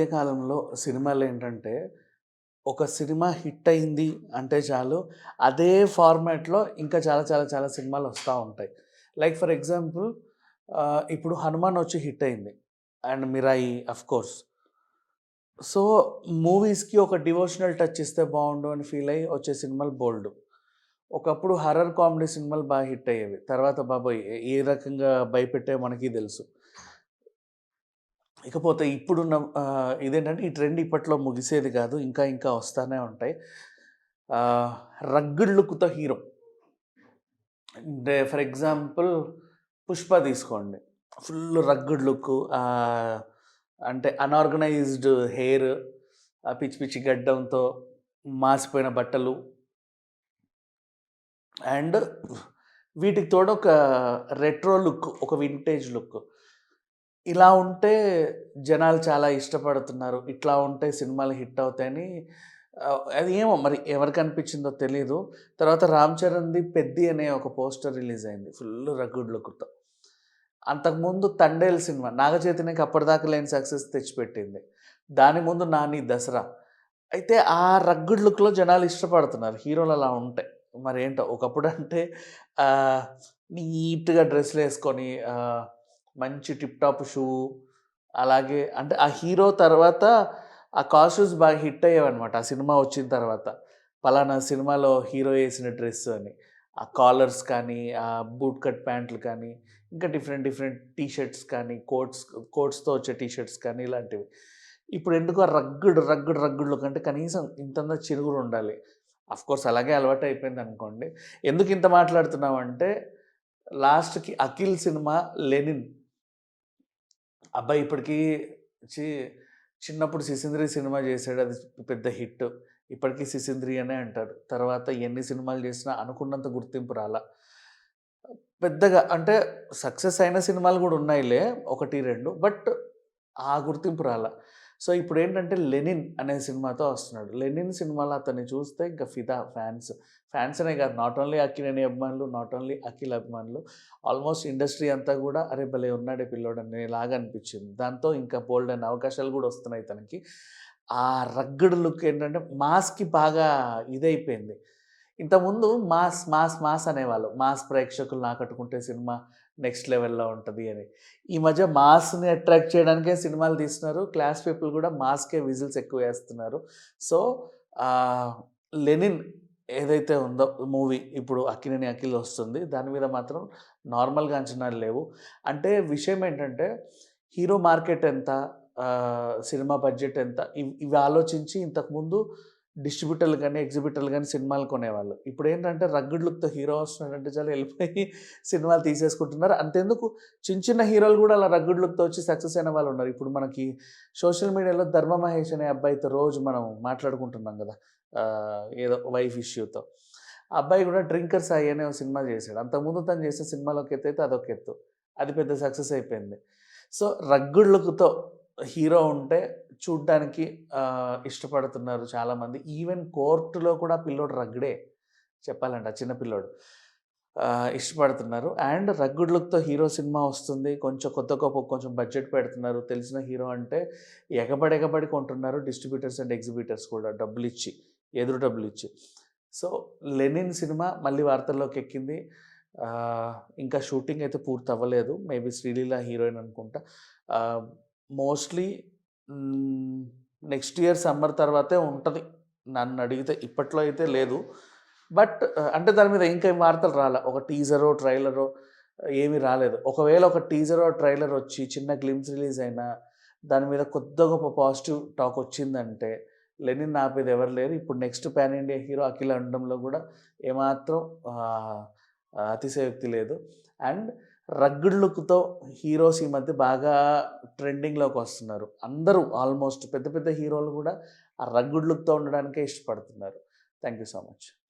మధ్య కాలంలో సినిమాలు ఏంటంటే ఒక సినిమా హిట్ అయింది అంటే చాలు అదే ఫార్మాట్లో ఇంకా చాలా చాలా చాలా సినిమాలు వస్తూ ఉంటాయి. లైక్ ఫర్ ఎగ్జాంపుల్ ఇప్పుడు హనుమాన్ వచ్చి హిట్ అయింది and Mirai of course. So మూవీస్కి ఒక డివోషనల్ టచ్ ఇస్తే బాగుండు అని ఫీల్ అయ్యి వచ్చే సినిమాలు బోల్డ్. ఒకప్పుడు హర్రర్ కామెడీ సినిమాలు బాగా హిట్ అయ్యేవి తర్వాత బాబోయ్ ఏ రకంగా భయపెట్టే మనకి తెలుసు. ఇకపోతే ఇప్పుడున్న ఇదేంటంటే ఈ ట్రెండ్ ఇప్పట్లో ముగిసేది కాదు ఇంకా ఇంకా వస్తూనే ఉంటాయి. రగ్గుడ్ లుక్తో హీరో. అంటే ఫర్ ఎగ్జాంపుల్ పుష్ప తీసుకోండి. ఫుల్ రగ్గుడ్ లుక్ అంటే అన్ఆర్గనైజ్డ్ హెయిర్ పిచ్చి పిచ్చి గడ్డంతో మాసిపోయిన బట్టలు. అండ్ వీటికి తోడు ఒక రెట్రో లుక్ ఒక వింటేజ్ లుక్ ఇలా ఉంటే జనాలు చాలా ఇష్టపడుతున్నారు. ఇట్లా ఉంటే సినిమాలు హిట్ అవుతాయని అది ఏమో మరి ఎవరికి అనిపించిందో తెలియదు తర్వాత రామ్ చరణ్ది పెద్ది అనే ఒక పోస్టర్ రిలీజ్ అయింది. ఫుల్ రగ్గుడ్ లుక్తో. అంతకుముందు తండేల్ సినిమా నాగచైతన్యకి అప్పటిదాకా లేని సక్సెస్ తెచ్చిపెట్టింది. దాని ముందు నాని దసరా. అయితే ఆ రగ్గుడ్ లుక్లో జనాలు ఇష్టపడుతున్నారు. హీరోలు అలా ఉంటాయి మరి ఏంటో ఒకప్పుడు అంటే నీట్గా డ్రెస్లు వేసుకొని మంచి టిప్ టాప్ షూ. అలాగే అంటే ఆ హీరో తర్వాత ఆ కాస్ట్యూమ్స్ బాగా హిట్ అయ్యేవన్నమాట. ఆ సినిమా వచ్చిన తర్వాత. పలానా సినిమాలో హీరో వేసిన డ్రెస్ అని. ఆ కాలర్స్ కానీ ఆ బూట్ కట్ ప్యాంట్లు కానీ ఇంకా డిఫరెంట్ డిఫరెంట్ టీషర్ట్స్ కానీ కోట్స్ కోట్స్తో వచ్చే టీ షర్ట్స్ కానీ ఇలాంటివి. ఇప్పుడు ఎందుకు ఆ రగ్గుడు రగ్గుడు రగ్గుడు కంటే కనీసం ఇంతంత చిరుగురు ఉండాలి. కోర్స్ అలాగే అలవాటు అయిపోయింది అనుకోండి. ఎందుకు ఇంత మాట్లాడుతున్నామంటే లాస్ట్కి అఖిల్ సినిమా లెనిన్. అబ్బాయి ఇప్పటికీ చి చిన్నప్పుడు సిసింద్రి సినిమా చేశాడు. అది పెద్ద హిట్. ఇప్పటికీ సిసింద్రి అనే అంటారు తర్వాత ఎన్ని సినిమాలు చేసినా అనుకున్నంత గుర్తింపు రాలా. పెద్దగా అంటే సక్సెస్ అయిన సినిమాలు కూడా ఉన్నాయిలే. ఒకటి రెండు. బట్ ఆ గుర్తింపు రాలా. సో ఇప్పుడు ఏంటంటే లెనిన్ అనే సినిమాతో వస్తున్నాడు. లెనిన్ సినిమాలో అతన్ని చూస్తే ఇంకా ఫిదా ఫ్యాన్స్. ఫ్యాన్స్ అనే కాదు నాట్ ఓన్లీ అఖిల్ అభిమానులు నాట్ ఓన్లీ అఖిల్ అభిమానులు. ఆల్మోస్ట్ ఇండస్ట్రీ అంతా కూడా అరే భలే ఉన్నాడే పిల్లోడు అని లాగా అనిపించింది. దాంతో ఇంకా బోల్డ్ అయిన అవకాశాలు కూడా వస్తున్నాయి తనకి. ఆ రగ్గడ్ లుక్ ఏంటంటే మాస్కి బాగా ఇదైపోయింది. ఇంతకుముందు మాస్ మాస్ మాస్ అనేవాళ్ళు. మాస్ ప్రేక్షకులు నాకట్టుకుంటే సినిమా నెక్స్ట్ లెవెల్లో ఉంటుంది అని. ఈ మధ్య మాస్ని అట్రాక్ట్ చేయడానికే సినిమాలు తీస్తున్నారు. క్లాస్ పీపుల్ కూడా మాస్కే విజిల్స్ ఎక్కువ వేస్తున్నారు. సో లెనిన్ ఏదైతే ఉందో మూవీ ఇప్పుడు అక్కినేని అఖిల్ వస్తుంది. దాని మీద మాత్రం నార్మల్గా అంచనాలు లేవు. అంటే విషయం ఏంటంటే హీరో మార్కెట్ ఎంత సినిమా బడ్జెట్ ఎంత ఇవి ఆలోచించి ఇంతకుముందు డిస్ట్రిబ్యూటర్లు కానీ ఎగ్జిబిటర్లు కానీ సినిమాలు కొనేవాళ్ళు. ఇప్పుడు ఏంటంటే రగ్గుడ్ లుక్తో హీరో వస్తున్నాడంటే చాలా వెళ్ళిపోయి సినిమాలు తీసేసుకుంటున్నారు. అంతెందుకు? చిన్న చిన్న హీరోలు కూడా అలా రగ్గుడ్ లుక్తో వచ్చి సక్సెస్ అయిన వాళ్ళు ఉన్నారు. ఇప్పుడు మనకి సోషల్ మీడియాలో ధర్మ మహేష్ అనే అబ్బాయితో రోజు మనం మాట్లాడుకుంటున్నాం కదా ఏదో వైఫ్ ఇష్యూతో. అబ్బాయి కూడా డ్రింకర్ సాయి అనే ఒక సినిమా చేశాడు. అంతకుముందు తను చేసే సినిమాలోకి ఎత్తు అయితే అదొక ఎత్తు. అది పెద్ద సక్సెస్ అయిపోయింది. సో రగ్గుడ్ లుక్తో హీరో ఉంటే చూడ్డానికి ఇష్టపడుతున్నారు చాలామంది. ఈవెన్ కోర్టులో కూడా పిల్లోడు రగ్గుడే చెప్పాలంట చిన్న పిల్లోడు. ఇష్టపడుతున్నారు. అండ్ రగ్గుడ్ లుక్తో హీరో సినిమా వస్తుంది. కొంచెం కొత్త గొప్ప కొంచెం బడ్జెట్ పెడుతున్నారు. తెలిసిన హీరో అంటే ఎగబడి ఎగబడి కొంటున్నారు డిస్ట్రిబ్యూటర్స్ అండ్ ఎగ్జిబ్యూటర్స్ కూడా డబ్బులు ఇచ్చి ఎదురు డబ్బులు ఇచ్చి సో లెనిన్ సినిమా మళ్ళీ వార్తల్లోకి ఎక్కింది. ఇంకా షూటింగ్ అయితే పూర్తి అవ్వలేదు మేబీ శ్రీలీల హీరోయిన్ అనుకుంటా. మోస్ట్లీ నెక్స్ట్ ఇయర్ సమ్మర్ తర్వాతే ఉంటుంది. నన్ను అడిగితే ఇప్పట్లో అయితే లేదు. బట్ అంటే దాని మీద ఇంకా వార్తలు రాలే? ఒక టీజరో ట్రైలరో ఏమీ రాలేదు. ఒకవేళ ఒక టీజరో ట్రైలర్ వచ్చి చిన్న గ్లిమ్స్ రిలీజ్ అయినా దాని మీద కొద్ది గొప్ప పాజిటివ్ టాక్ వచ్చిందంటే లెనిన్ నాపేది ఎవరు లేరు. ఇప్పుడు next pan India hero Akhil అనడంలో కూడా ఏమాత్రం అతిశయోక్తి లేదు. అండ్ రగ్గుడ్ లుక్తో హీరోస్ ఈ మధ్య బాగా ట్రెండింగ్లోకి వస్తున్నారు. అందరూ ఆల్మోస్ట్ పెద్ద పెద్ద హీరోలు కూడా ఆ రగ్గుడ్ లుక్తో ఉండడానికే ఇష్టపడుతున్నారు. Thank you so much.